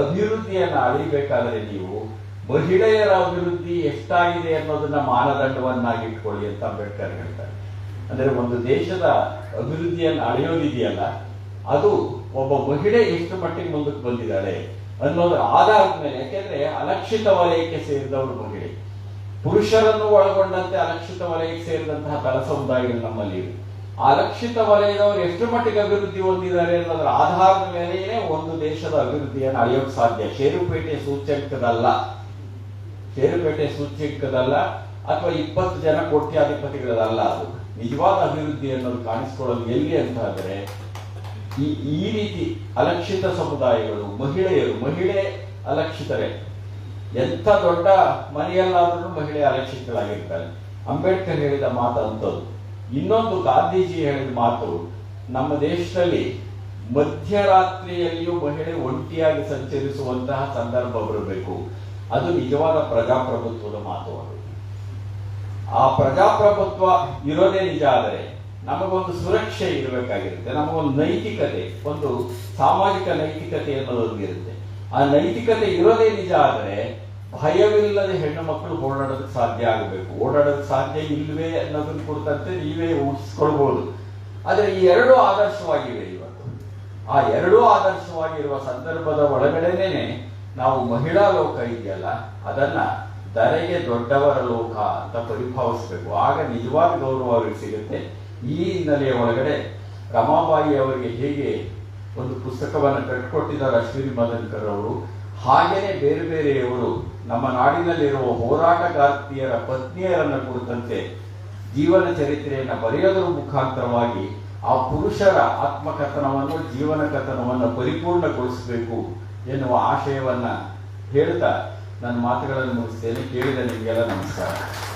ಅಭಿವೃದ್ಧಿಯನ್ನು ಅಳಿಬೇಕಾದ್ರೆ ನೀವು ಮಹಿಳೆಯರ ಅಭಿವೃದ್ಧಿ ಎಷ್ಟಾಗಿದೆ ಅನ್ನೋದನ್ನ ಮಾನದಂಡವನ್ನಾಗಿ ಇಟ್ಕೊಳ್ಳಿ ಅಂತ ಅಂಬೇಡ್ಕರ್ ಹೇಳ್ತಾರೆ. ಅಂದ್ರೆ ಒಂದು ದೇಶದ ಅಭಿವೃದ್ಧಿಯನ್ನು ಅಳೆಯೋದಿದೆಯಲ್ಲ, ಅದು ಒಬ್ಬ ಮಹಿಳೆ ಎಷ್ಟು ಮಟ್ಟಿಗೆ ಮುಂದಕ್ಕೆ ಬಂದಿದ್ದಾಳೆ ಅನ್ನೋದು ಆಧಾರದ ಮೇಲೆ, ಯಾಕೆಂದ್ರೆ ಅಲಕ್ಷಿತ ವಲಯಕ್ಕೆ ಸೇರಿದವರು ಮಹಿಳೆ. ಪುರುಷರನ್ನು ಒಳಗೊಂಡಂತೆ ಅಲಕ್ಷಿತ ವಲಯಕ್ಕೆ ಸೇರಿದಂತಹ ಕಲಸ ಸಮುದಾಯಗಳು ನಮ್ಮಲ್ಲಿ. ಇವೆ ಅಲಕ್ಷಿತ ವಲಯದವರು ಎಷ್ಟು ಮಟ್ಟಿಗೆ ಅಭಿವೃದ್ಧಿ ಹೊಂದಿದ್ದಾರೆ ಅನ್ನೋದ್ರ ಆಧಾರದ ಮೇಲೆಯೇ ಒಂದು ದೇಶದ ಅಭಿವೃದ್ಧಿಯನ್ನು ಅಳೆಯೋಕೆ ಸಾಧ್ಯ. ಷೇರುಪೇಟೆ ಸೂಚ್ಯಂಕದಲ್ಲ. ಷೇರುಪೇಟೆ ಸೂಚ್ಯಂಕದಲ್ಲ ಅಥವಾ ಇಪ್ಪತ್ತು ಜನ ಕೋಟ್ಯಾಧಿಪತಿಗಳದಲ್ಲ ಅದು. ನಿಜವಾದ ಅಭಿವೃದ್ಧಿ ಅನ್ನೋದು ಕಾಣಿಸ್ಕೊಳ್ಳೋದು ಎಲ್ಲಿ ಅಂತ ಅಂದ್ರೆ ಈ ಈ ರೀತಿ ಅಲಕ್ಷಿತ ಸಮುದಾಯಗಳು, ಮಹಿಳೆಯರು, ಮಹಿಳೆ ಅಲಕ್ಷಿತರೇ. ಎಂಥ ದೊಡ್ಡ ಮನೆಯಲ್ಲಾದ್ರೂ ಮಹಿಳೆ ಅಲಕ್ಷಿತರಾಗಿರ್ತಾರೆ. ಅಂಬೇಡ್ಕರ್ ಹೇಳಿದ ಮಾತು ಅಂಥದ್ದು. ಇನ್ನೊಂದು ಗಾಂಧೀಜಿ ಹೇಳಿದ ಮಾತು, ನಮ್ಮ ದೇಶದಲ್ಲಿ ಮಧ್ಯರಾತ್ರಿಯಲ್ಲಿಯೂ ಮಹಿಳೆ ಒಂಟಿಯಾಗಿ ಸಂಚರಿಸುವಂತಹ ಸಂದರ್ಭ ಬರಬೇಕು. ಅದು ನಿಜವಾದ ಪ್ರಜಾಪ್ರಭುತ್ವದ ಮಾತು ಅದು. ಆ ಪ್ರಜಾಪ್ರಭುತ್ವ ಇರೋದೇ ನಿಜ ಆದರೆ ನಮಗೊಂದು ಸುರಕ್ಷೆ ಇರಬೇಕಾಗಿರುತ್ತೆ. ನಮಗೊಂದು ನೈತಿಕತೆ, ಒಂದು ಸಾಮಾಜಿಕ ನೈತಿಕತೆ ಅನ್ನೋದೊಂದು ಇರುತ್ತೆ. ಆ ನೈತಿಕತೆ ಇರೋದೇ ನಿಜ ಆದರೆ ಭಯವಿಲ್ಲದೆ ಹೆಣ್ಣು ಮಕ್ಕಳು ಓಡಾಡೋದಕ್ಕೆ ಸಾಧ್ಯ ಆಗಬೇಕು. ಓಡಾಡೋದಕ್ಕೆ ಸಾಧ್ಯ ಇಲ್ವೇ ಅನ್ನೋದನ್ನ ಕುರಿತಂತೆ ನೀವೇ ಊಹಿಸ್ಕೊಳ್ಬಹುದು ಆದರೆ ಈ ಎರಡು ಆದರ್ಶವಾಗಿವೆ ಇವತ್ತು. ಆ ಎರಡೂ ಆದರ್ಶವಾಗಿರುವ ಸಂದರ್ಭದ ಒಳಗಡೆನೆ ನಾವು ಮಹಿಳಾ ಲೋಕ ಇದೆಯಲ್ಲ, ಅದನ್ನ ದರೆಗೆ ದೊಡ್ಡವರ ಲೋಕ ಅಂತ ಪರಿಭಾವಿಸಬೇಕು. ಆಗ ನಿಜವಾದ ಗೌರವ ಅವರಿಗೆ ಸಿಗುತ್ತೆ. ಈ ಹಿನ್ನೆಲೆಯ ಒಳಗಡೆ ರಮಾಬಾಯಿ ಅವರಿಗೆ ಹೇಗೆ ಒಂದು ಪುಸ್ತಕವನ್ನು ಕಟ್ಕೊಟ್ಟಿದ್ದಾರೆ ಅಶ್ವಿನಿ ಮದನ್ಕರ್ ಅವರು ಹಾಗೇನೆ ಬೇರೆ ಬೇರೆಯವರು ನಮ್ಮ ನಾಡಿನಲ್ಲಿರುವ ಹೋರಾಟಗಾರ್ತಿಯರ ಪತ್ನಿಯರನ್ನ ಕುರಿತಂತೆ ಜೀವನ ಚರಿತ್ರೆಯನ್ನು ಬರೆಯೋದರ ಮುಖಾಂತರವಾಗಿ ಆ ಪುರುಷರ ಆತ್ಮಕಥನವನ್ನು, ಜೀವನ ಕಥನವನ್ನು ಪರಿಪೂರ್ಣಗೊಳಿಸಬೇಕು ಎನ್ನುವ ಆಶಯವನ್ನ ಹೇಳ್ತಾ ನನ್ನ ಮಾತುಗಳನ್ನು ಮುಗಿಸ್ತೇನೆ. ಕೇಳಿದ ನಿಮಗೆಲ್ಲ ನಮಸ್ಕಾರ.